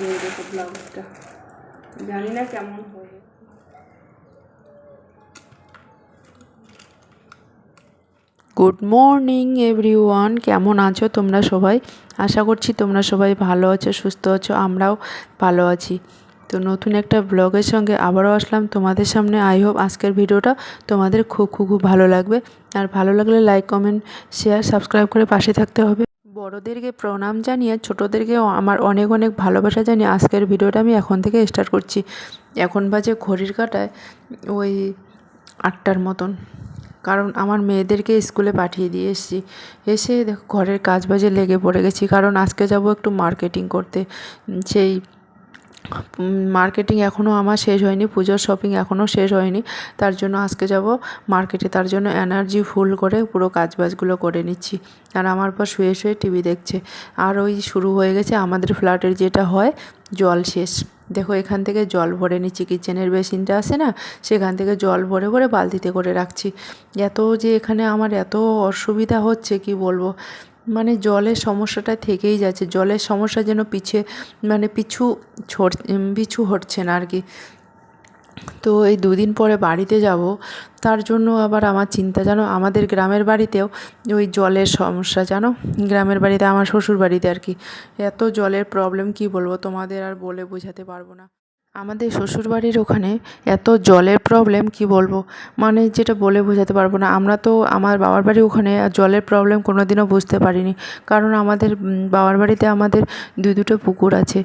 এই দেখো ব্লাউজটা জানি না কেমন হবে গুড মর্নিং এভরিওয়ান কেমন আছো তোমরা সবাই? আশা করছি তোমরা সবাই ভালো আছো, সুস্থ আছো, আমরাও ভালো আছি। তো নতুন একটা ব্লগের সঙ্গে আবারও আসলাম তোমাদের সামনে। আই হোপ আজকের ভিডিওটা তোমাদের খুব খুব খুব ভালো লাগবে। আর ভালো লাগলে লাইক কমেন্ট শেয়ার সাবস্ক্রাইব করে পাশে থাকতে হবে। বড়োদেরকে প্রণাম জানিয়ে, ছোটোদেরকে আমার অনেক অনেক ভালোবাসা জানিয়ে আজকের ভিডিওটা আমি এখন থেকে স্টার্ট করছি। এখন বাজে ঘড়ির কাটায় ওই আটটার মতন। কারণ আমার মেয়েদেরকে স্কুলে পাঠিয়ে দিয়ে এসেছি। এসে দেখো ঘরের কাজ বাজে লেগে পড়ে গেছি। কারণ আজকে যাব একটু মার্কেটিং করতে। সেই মার্কেটিং এখনও আমার শেষ হয়নি, পুজোর শপিং এখনও শেষ হয়নি। তার জন্য আজকে যাব মার্কেটে তার জন্য এনার্জি ফুল করে পুরো কাজ বাজগুলো করে নিচ্ছি। আর আমার পর শুয়ে শুয়ে টিভি দেখছে। আর ওই শুরু হয়ে গেছে আমাদের ফ্ল্যাটের যেটা হয়, জল শেষ। দেখো, এখান থেকে জল ভরে নিচ্ছি। কিচেনের বেসিনটা আছে না, সেখান থেকে জল ভরে ভরে বালতিতে করে রাখছি। এত যে এখানে আমার এত অসুবিধা হচ্ছে, কি বলব? মানে জলের সমস্যাটা থেকেই যাচ্ছে। জলের সমস্যা যেন পিছে মানে পিছু ছড় পিছু হটছে না আর কি তো এই দুদিন পরে বাড়িতে যাব, তার জন্য আবার আমার চিন্তা জানো, আমাদের গ্রামের বাড়িতেও ওই জলের সমস্যা জানো? গ্রামের বাড়িতে, আমার শ্বশুর বাড়িতে আর কি এত জলের প্রবলেম কি বলব? তোমাদের আর বলে বোঝাতে পারব না। আমাদের শ্বশুরবাড়ির ওখানে এত জলের প্রবলেম কি বলব? মানে যেটা বলে বোঝাতে পারব না। আমরা তো আমার বাবার বাড়ির ওখানে জলের প্রবলেম কোনো দিনও বুঝতে পারিনি। কারণ আমাদের বাবার বাড়িতে আমাদের দুই দুটো পুকুর আছে।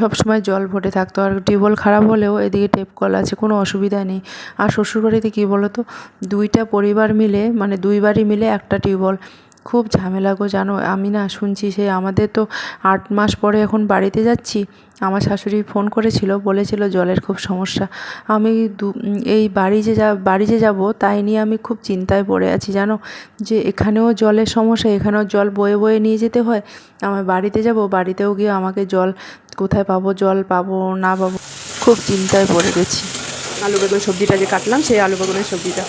সব সময় জল ভরে থাকতো। আর টিউবওয়েল খারাপ হলেও এদিকে টেপ কল আছে, কোনো অসুবিধা নেই। আর শ্বশুরবাড়িতে কী বলো তো দুইটা পরিবার মিলে মানে দুই বাড়ি মিলে একটা টিউবওয়েল। খুব ঝামেলা গো, জানো? আমি না শুনছি সে আমাদের তো আট মাস পরে এখন বাড়িতে যাচ্ছি। আমার শাশুড়ি ফোন করেছিল, বলেছিল জলের খুব সমস্যা। আমি দু এই বাড়ি যে যা বাড়ি যে যাব, তাই নিয়ে আমি খুব চিন্তায় পড়ে আছি, জানো? যে এখানেও জলের সমস্যা, এখানেও জল বয়ে বয়ে নিয়ে যেতে হয়। আমার বাড়িতে যাব, বাড়িতেও গিয়ে আমাকে জল, কোথায় পাবো, জল পাবো, না পাবো, খুব চিন্তায় পড়ে গেছি। আলু বেগুন সবজিটা যে কাটলাম, সেই আলু বেগুনের সবজিটা।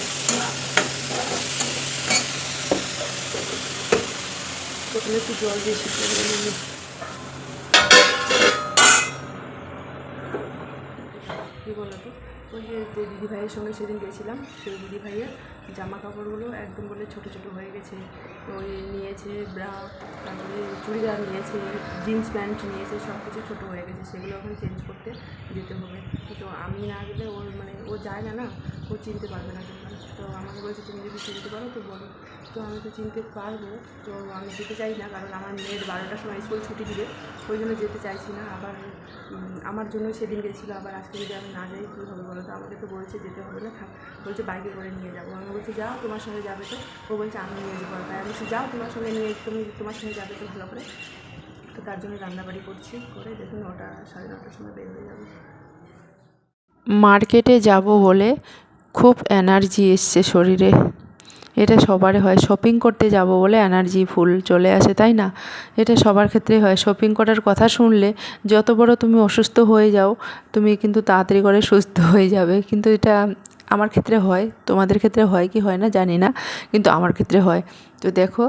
একটু জল সিদ্ধ করে। কী বলো তো ওই যে দিদি ভাইয়ের সঙ্গে সেদিন গেছিলাম, সেই দিদি ভাইয়ের জামা কাপড়গুলো একদম বলে ছোটো ছোটো হয়ে গেছে। ওই নিয়েছে ব্রা তারপরে চুড়িদার নিয়েছে, জিন্স প্যান্ট নিয়েছে সব কিছু ছোটো হয়ে গেছে। সেগুলো এখন চেঞ্জ করতে যেতে হবে। তো আমি না গেলে ওর মানে ও যায় না না, ও চিনতে পারবে না। তো আমাকে বলছে, তুমি যদি চিনতে পারো তো বলো। তো আমি তো চিনতে পারব। তো আমি যেতে চাই না, কারণ আমার মেয়ের বারোটার সময় স্কুল ছুটি দিবে। ওই জন্য যেতে চাইছি না। আবার আমার জন্য সেদিন গেছিল। আবার আজকে যদি আমি না যাই, কী হবে বলো তো? আমাকে তো বলছে যেতে হবে না, থাক। বলছে, বাইকে করে নিয়ে যাব। আমি বলছি, যাও, তোমার সঙ্গে যাবে তো। ও বলছে আমি নিয়ে যাব। তাই আমি বলছি, যাও, তোমার সঙ্গে নিয়ে, তুমি তোমার সঙ্গে যাবে তো ভালো করে। তো তার জন্য রান্নাবাড়ি করছি, করে দেখুন নটা সাড়ে নটার সময় বের হয়ে যাব। মার্কেটে যাব বলে খুব এনার্জি এসছে শরীরে। এটা সবারই হয়। শপিং করতে যাব বলে এনার্জি ফুল চলে আসে, তাই না? এটা সবার ক্ষেত্রেই হয়। শপিং করার কথা শুনলে যত বড় তুমি অসুস্থ হয়ে যাও, তুমি কিন্তু তাড়াতাড়ি করে সুস্থ হয়ে যাবে। কিন্তু এটা আমার ক্ষেত্রে হয়, তোমাদের ক্ষেত্রে হয় কি হয় না জানি না, কিন্তু আমার ক্ষেত্রে হয়। তো দেখো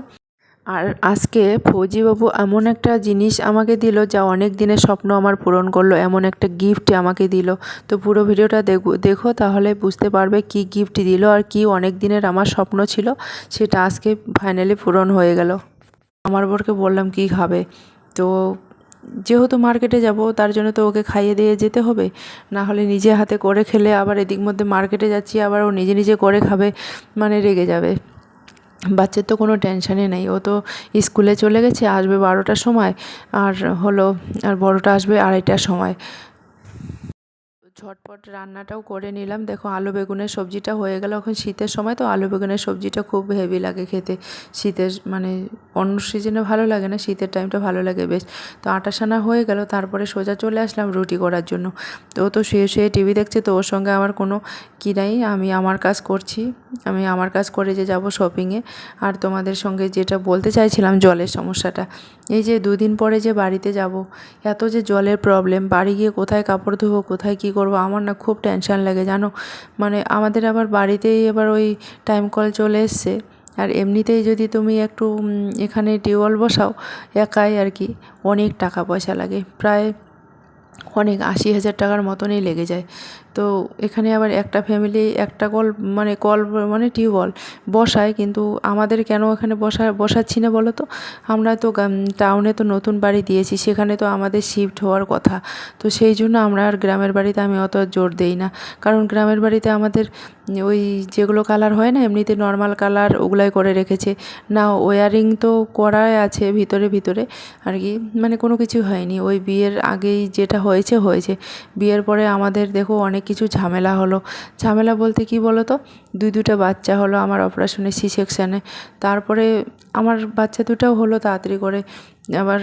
আর আজকে ফৌজিবাবু এমন একটা জিনিস আমাকে দিল যা অনেক দিনের স্বপ্ন আমার পূরণ করল, এমন একটা গিফট আমাকে দিল। তো পুরো ভিডিওটা দেখো দেখো তাহলে বুঝতে পারবে কি গিফট দিল আর কি অনেক দিনের আমার স্বপ্ন ছিল, সেটা আজকে ফাইনালি পূরণ হয়ে গেল। আমার বরকে বললাম, কি খাবে? তো যেহেতু মার্কেটে যাব, তার জন্য তো ওকে খাইয়ে দিয়ে যেতে হবে। না হলে নিজে হাতে করে খেলে আবার এদিক মধ্যে মার্কেটে যাচ্ছি, আবার ও নিজে নিজে করে খাবে মানে রেগে যাবে। বাচ্চার তো কোনো টেনশানই নেই। ও তো স্কুলে চলে গেছে, আসবে বারোটার সময়, আর হলো, আর বড়োটা আসবে আড়াইটার সময়। ঝটপট রান্নাটাও করে নিলাম। দেখো আলু বেগুনের সবজিটা হয়ে গেল। এখন শীতের সময় তো আলু বেগুনের সবজিটা খুব হেভি লাগে খেতে। শীতের মানে অন্য সিজনে ভালো লাগে না, শীতের টাইমটা ভালো লাগে বেশ। তো আটা সানা হয়ে গেল, তারপরে সোজা চলে আসলাম রুটি করার জন্য। তো তো শুয়ে শুয়ে টিভি দেখছে, তো ওর সঙ্গে আমার কোনো কি নাই, আমি আমার কাজ করছি। আমি আমার কাজ করে যে যাব শপিংয়ে আর তোমাদের সঙ্গে যেটা বলতে চাইছিলাম জলের সমস্যাটা, এই যে দুদিন পরে যে বাড়িতে যাব, এত যে জলের প্রবলেম বাড়ি গিয়ে কোথায় কাপড় ধোবো, কোথায় কী করব আমার না খুব টেনশান লাগে, জানো? মানে আমাদের আবার বাড়িতেই এবার ওই টাইম কল চলে এসছে, আর এমনিতেই যদি তুমি একটু এখানে টিউবওয়েল বসাও, একাই আর কি, অনেক টাকা পয়সা লাগে, প্রায় অনেক আশি হাজার টাকার মতনই লেগে যায়। তো এখানে আবার একটা ফ্যামিলি একটা কল মানে কল মানে টিউবওয়েল বসায়, কিন্তু আমাদের কেন এখানে বসা, বসাচ্ছি না বলো তো? আমরা তো টাউনে তো নতুন বাড়ি দিয়েছি, সেখানে তো আমাদের শিফট হওয়ার কথা। তো সেই জন্য আমরা আর গ্রামের বাড়িতে আমি অত জোর দেই না। কারণ গ্রামের বাড়িতে আমাদের ওই যেগুলো কালার হয় না, এমনিতে নর্মাল কালার ওগুলাই করে রেখেছে। না ওয়ারিং তো করাই আছে ভিতরে ভিতরে আর কি মানে কোনো কিছু হয়নি। ওই বিয়ের আগেই যেটা হয়েছে হয়েছে। বিয়ের পরে আমাদের দেখো অনেক কিছু ঝামেলা হলো। ঝামেলা বলতে কি বলো তো দুই দুটা বাচ্চা হলো আমার অপারেশনে সি সেকশানে তারপরে আমার বাচ্চা দুটাও হলো তাড়াতাড়ি করে। আবার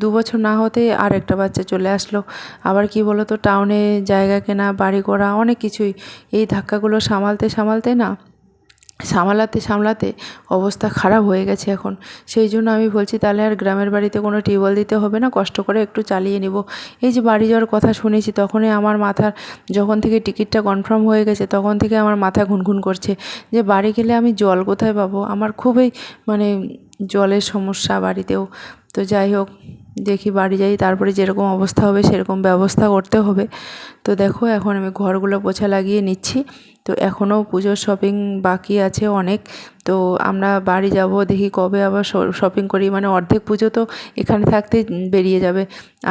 দু বছর না হতে আর একটা বাচ্চা চলে আসলো। আবার কি বলো তো টাউনে জায়গা কেনা, বাড়ি করা অনেক কিছুই। এই ধাক্কাগুলো সামালতে সামালতে না সামলাতে সামলাতে অবস্থা খারাপ হয়ে গেছে এখন। সেই জন্য আমি বলছি, তাহলে আর গ্রামের বাড়িতে কোনো টিউবওয়েল দিতে হবে না, কষ্ট করে একটু চালিয়ে নেব। এই যে বাড়ি যাওয়ার কথা শুনেছি, তখনই আমার মাথার যখন থেকে টিকিটটা কনফার্ম হয়ে গেছে, তখন থেকে আমার মাথা ঘুনঘুন করছে যে বাড়ি গেলে আমি জল কোথায় পাবো? আমার খুবই মানে জলের সমস্যা বাড়িতেও। তো যাই হোক দেখি বাড়ি যাই, তারপরে যেরকম অবস্থা হবে সেরকম ব্যবস্থা করতে হবে। তো দেখো, এখন আমি ঘরগুলো পোছা লাগিয়ে নিচ্ছি। তো এখনও পুজোর শপিং বাকি আছে অনেক। তো আমরা বাড়ি যাব, দেখি কবে আবার শপিং করি। মানে অর্ধেক পুজো তো এখানে থাকতে বেরিয়ে যাবে।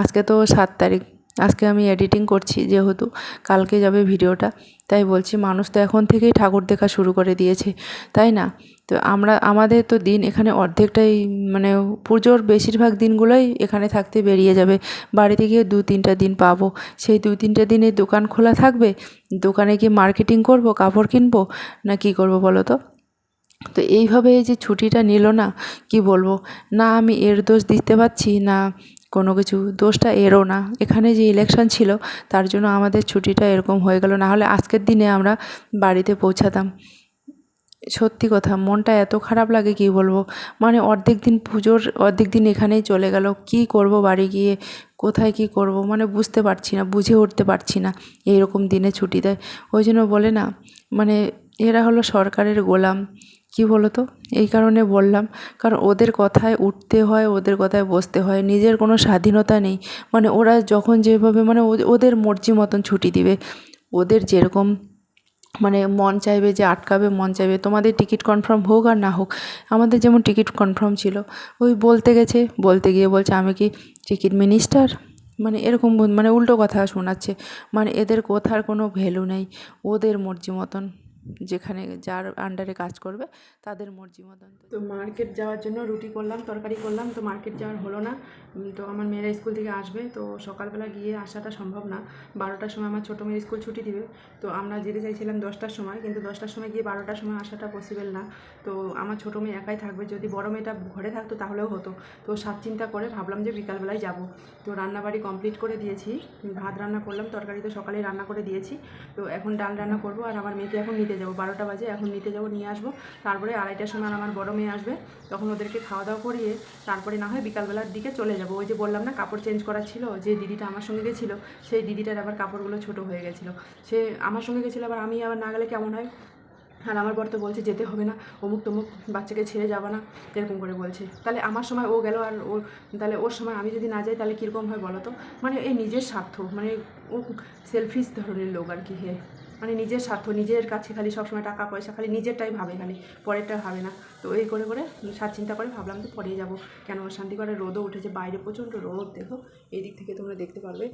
আজকে তো সাত তারিখ। আজকে আমি এডিটিং করছি যেহেতু, কালকে যাবে ভিডিওটা, তাই বলছি মানুষ তো এখন থেকেই ঠাকুর দেখা শুরু করে দিয়েছে, তাই না? তো আমরা, আমাদের তো দিন এখানে অর্ধেকটাই মানে পুজোর বেশিরভাগ দিনগুলোই এখানে থাকতে বেরিয়ে যাবে, বাড়িতে গিয়ে দু তিনটা দিন পাবো, সেই দু তিনটে দিনে দোকান খোলা থাকবে, দোকানে গিয়ে মার্কেটিং করব, কাপড় কিনবো, না কী করব বলো তো? তো এইভাবে এই যে ছুটিটা নিল না, কি বলব? না আমি এর দোষ দিতে পারছি, না কোনো কিছু, দোষটা এরও না। এখানে যে ইলেকশন ছিল, তার জন্য আমাদের ছুটিটা এরকম হয়ে গেল। না হলে আজকের দিনে আমরা বাড়িতে পৌঁছাতাম। সত্যি কথা, মনটা এত খারাপ লাগে, কী বলব? মানে অর্ধেক দিন পুজোর, অর্ধেক দিন এখানেই চলে গেল। কী করব বাড়ি গিয়ে? কোথায় কী করব? মানে বুঝতে পারছি না, বুঝে উঠতে পারছি না এইরকম দিনে ছুটি দেয় ওই জন্য বলে না মানে এরা হলো সরকারের গোলাম। কী বলো তো এই কারণে বললাম, কারণ ওদের কথায় উঠতে হয়, ওদের কথায় বসতে হয়, নিজের কোনো স্বাধীনতা নেই। মানে ওরা যখন যেভাবে মানে ওদের মর্জি মতন ছুটি দিবে। ওদের যেরকম মানে মন চাইবে যে আটকাবে, মন চাইবে, তোমাদের টিকিট কনফার্ম হোক আর না হোক, আমাদের যেমন টিকিট কনফার্ম ছিল, ওই বলতে গেছে, বলতে গিয়ে বলছে, আমি কি টিকিট মিনিস্টার? মানে এরকম মানে উল্টো কথা শোনাচ্ছে। মানে এদের কথার কোনো ভ্যালু নেই, ওদের মর্জি মতন। যেখানে যার আন্ডারে কাজ করবে, তাদের মর্জি মতন তো মার্কেট যাওয়ার জন্য রুটি করলাম, তরকারি করলাম, তো মার্কেট যাওয়ার হলো না। তো আমার মেয়েরা স্কুল থেকে আসবে, তো সকালবেলা গিয়ে আসাটা সম্ভব না। বারোটার সময় আমার ছোটো মেয়ের স্কুল ছুটি দিবে, তো আমরা যেতে চাইছিলাম দশটার সময়, কিন্তু দশটার সময় গিয়ে বারোটার সময় আসাটা পসিবল না। তো আমার ছোটো মেয়ে একাই থাকবে, যদি বড় মেয়েটা ঘরে থাকতো তাহলেও হতো। তো সাত চিন্তা করে ভাবলাম যে বিকালবেলায় যাব। তো রান্নাবাড়ি কমপ্লিট করে দিয়েছি, ভাত রান্না করলাম, তরকারি তো সকালেই রান্না করে দিয়েছি। তো এখন ডাল রান্না করব, আর আমার মেয়েকে এখন নিতে যাব, বারোটা বাজে, এখন নিতে যাব, নিয়ে আসব। তারপরে আড়াইটার সময় আমার বড় মেয়ে আসবে, তখন ওদেরকে খাওয়া দাওয়া করিয়ে তারপরে না হয় বিকালবেলার দিকে চলে যাব। ওই যে বললাম না, কাপড় চেঞ্জ করা ছিল, যে দিদিটা আমার সঙ্গে গেছিল, সেই দিদিটার আবার কাপড়গুলো ছোট হয়ে গেছিল। সে আমার সঙ্গে গেছিল, আবার আমি আবার না গেলে কেমন হয়? আর আমার বর তো বলছে, যেতে হবে না, অমুক তমুক বাচ্চাকে ছেড়ে যাব না, এরকম করে বলছে। তাহলে আমার সময় ও গেল আর ও, তাহলে ওর সময় আমি যদি না যাই, তাহলে কীরকম হয় বলো তো? মানে এই নিজের স্বার্থ মানে ও সেলফিশ ধরনের লোক আর কি হে। মানে নিজের স্বার্থ, নিজের কাছে খালি সবসময় টাকা, পয়সা, খালি নিজেরটাই ভাবে, খালি পরেরটা ভাবে না। তো এই করে করে চিন্তা করে ভাবলাম তো পরেই যাব। কেন শান্তিগড়ে রোদও উঠেছে, বাইরে প্রচণ্ড রোদ, দেখো। এই দিক থেকে তোমরা দেখতে পারবে,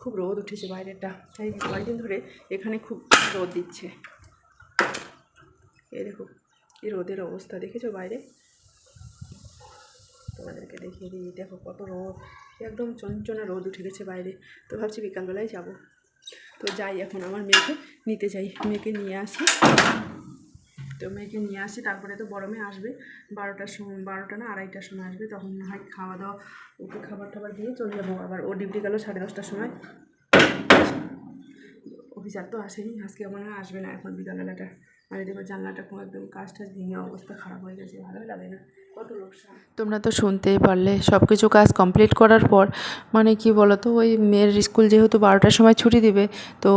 খুব রোদ উঠেছে বাইরেটা তাই কয়েকদিন ধরে এখানে খুব রোদ দিচ্ছে। এই দেখো, এই রোদের অবস্থা, দেখেছ বাইরে? তোমাদেরকে দেখিয়ে দিই, দেখো কত রোদ। একদম চঞ্চনা রোদ উঠে গেছে বাইরে। তো ভাবছি বিকালবেলায় যাব। তো যাই, এখন আমার মেয়েকে নিতে যাই। মেয়েকে নিয়ে আসি। তো মেয়েকে নিয়ে আসি, তারপরে তো বড় মেয়ে আসবে। বারোটার সময়, বারোটা না, আড়াইটার সময় আসবে। তখন না হয় খাওয়া দাওয়া ওকে খাবার টাবার দিয়ে চলে যাব। আবার ও ডিউটি গেল সাড়ে দশটার সময়। অফিসার তো আসেনি। আজকে মনে আসবে না এখন বিকালবেলাটা। আর দেখো জানলাটা একদম কাজ টাজ ভেঙে অবস্থা খারাপ হয়ে গেছে। ভালোই লাগে না। তোমরা তো শুনতেই পারলে সব কিছু কাজ কমপ্লিট করার পর মানে কি বলো তো ওই মেয়ের স্কুল যেহেতু বারোটার সময় ছুটি দিবে, তো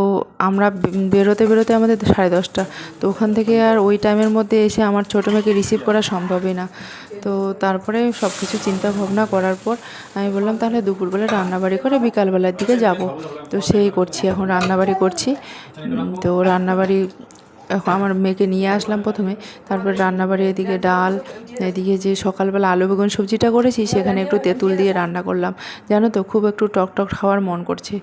আমরা বেরোতে বেরোতে আমাদের সাড়ে দশটা। তো ওখান থেকে আর ওই টাইমের মধ্যে এসে আমার ছোটো মেয়েকে রিসিভ করা সম্ভবই না। তো তারপরে সব কিছু চিন্তা ভাবনা করার পর, আমি বললাম, তাহলে দুপুরবেলা রান্নাবাড়ি করে বিকালবেলার দিকে যাব। তো সেই করছি, এখন রান্নাবাড়ি করছি। তো রান্নাবাড়ি এখন আমার মেয়েকে নিয়ে আসলাম প্রথমে, তারপর রান্নাবাড়ি এদিকে ডাল, এদিকে যে সকালবেলা আলু বেগুন সবজিটা করেছি, সেখানে একটু তেঁতুল দিয়ে রান্না করলাম। জানো তো, খুব একটু টক টক খাওয়ার মন করছে।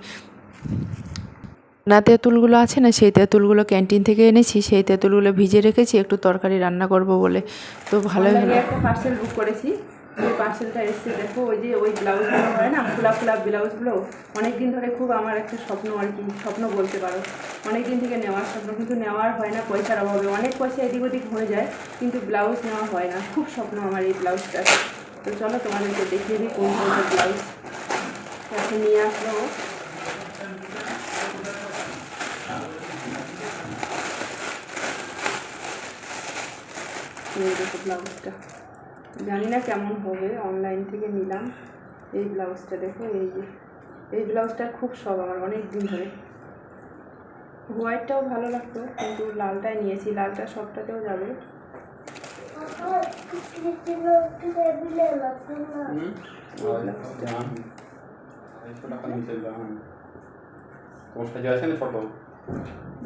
না তেঁতুলগুলো আছে না, সেই তেঁতুলগুলো ক্যান্টিন থেকে এনেছি, সেই তেঁতুলগুলো ভিজে রেখেছি, একটু তরকারি রান্না করব বলে। তো ভালোই হলো। একটা পার্সেল বুক করেছি। ওই পার্সেলটা এসছে, দেখো, ওই যে ওই ব্লাউজগুলো হয় না খোলা খোলা ব্লাউজগুলো অনেক দিন ধরে খুব আমার একটা স্বপ্ন আর কি, স্বপ্ন বলতে পারো। অনেক দিন থেকে নেওয়ার স্বপ্ন, কিন্তু নেওয়ার হয় না পয়সার অভাবে। অনেক পয়সা এদিক ওদিক হয়ে যায়, কিন্তু ব্লাউজ নেওয়া হয় না। খুব স্বপ্ন আমার এই ব্লাউজটা তো চলো তোমাদেরকে দেখিয়ে দিই কোন ধরনের ব্লাউজ এখন নিয়ে আসলো ব্লাউজটা জানি না কেমন হবে অনলাইন থেকে নিলাম। এই ব্লাউজটা দেখো এই যে এই ব্লাউজটা খুব শখ আমার অনেক দিন ধরে। হোয়াইটটাও ভালো লাগতো কিন্তু লালটাই নিয়েছি লালটা সবটাতেও যাবে।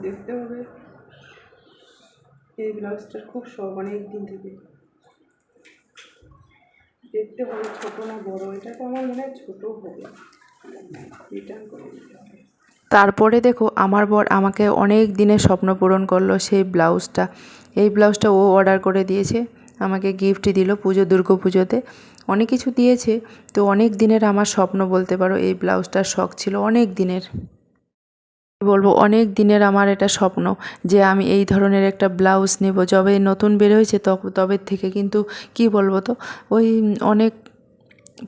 দেখতে হবে। এই ব্লাউজটার খুব শখ অনেক দিন থেকে। দেখতে হবে ছোটো না বড়, এটা তো আমার মনে হয় ছোটো হবে। রিটার্ন করে দিতে হবে। তারপরে দেখো, আমার বর আমাকে অনেক দিনের স্বপ্ন পূরণ করল সেই ব্লাউজটা। এই ব্লাউজটা ও অর্ডার করে দিয়েছে, আমাকে গিফট দিল পুজো, দুর্গা পুজোতে। অনেক কিছু দিয়েছে, তো অনেক দিনের আমার স্বপ্ন বলতে পারো, এই ব্লাউজটার শখ ছিল অনেক দিনের। বলব, অনেক দিনের আমার এটা স্বপ্ন যে আমি এই ধরনের একটা ব্লাউজ নেব। যবে নতুন বের হয়েছে তবে থেকে কিন্তু কি বলব তো, ওই অনেক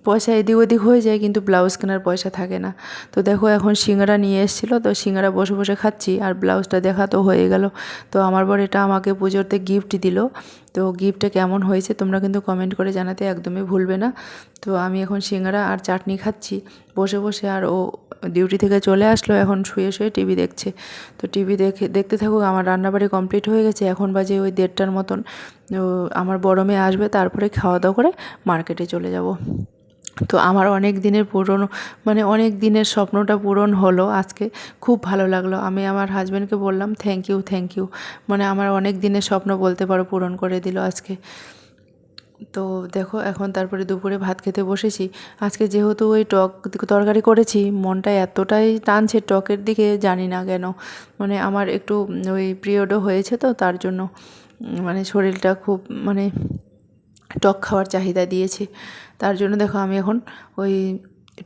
পয়সা এদিক ওদিক হয়ে যায় কিন্তু ব্লাউজ কেনার পয়সা থাকে না। তো দেখো এখন সিঙ্গারা নিয়ে এসেছিল, তো সিঙ্গারা বসে বসে খাচ্ছি আর ব্লাউজটা দেখা তো হয়ে গেল। তো আমার বর এটা আমাকে পুজোতে গিফট দিল। তো গিফটটা কেমন হয়েছে তোমরা কিন্তু কমেন্ট করে জানাতে একদমই ভুলবে না। তো আমি এখন সিঙ্গারা আর চাটনি খাচ্ছি। বসে বসে আর ও ডিউটি থেকে চলে আসলো, এখন শুয়ে শুয়ে টিভি দেখছে। তো টিভি দেখে, দেখতে থাকুক আমার রান্নাবাড়ি কমপ্লিট হয়ে গেছে, এখন বাজে ওই দেড়টার মতন। আমার বড় মেয়ে আসবে, তারপরে খাওয়া দাওয়া করে মার্কেটে চলে যাব। তো আমার অনেক দিনের পুরনো মানে অনেক দিনের স্বপ্নটা পূরণ হলো আজকে। খুব ভালো লাগল। আমি আমার হাজব্যান্ডকে বললাম থ্যাংক ইউ থ্যাংক ইউ মানে আমার অনেক দিনের স্বপ্ন বলতে পারো পূরণ করে দিল আজকে। তো দেখো, এখন তারপরে দুপুরে ভাত খেতে বসেছি। আজকে যেহেতু ওই টক তরকারি করেছি, মনটা এতটাই টানছে টকের দিকে, জানি না কেন। মানে আমার একটু ওই পিরিয়ডও হয়েছে তো, তার জন্য মানে শরীরটা খুব মানে টক খাওয়ার চাহিদা দিয়েছে। তার জন্য দেখো আমি এখন ওই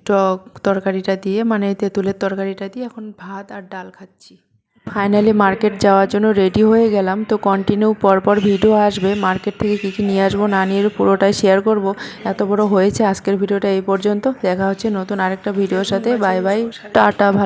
টক তরকারিটা দিয়ে মানে তেঁতুলের তরকারিটা দিয়ে এখন ভাত আর ডাল খাচ্ছি। ফাইনালি মার্কেট যাওয়ার জন্য রেডি হয়ে গেলাম। তো কন্টিনিউ পরপর ভিডিও আসবে। মার্কেট থেকে কী কী নিয়ে আসব না নিয়ে পুরোটাই শেয়ার করব। এত বড় হয়েছে আজকের ভিডিওটা এই পর্যন্ত। দেখা হচ্ছে নতুন আরেকটা ভিডিওর সাথে। বাই বাই টাটা ভালো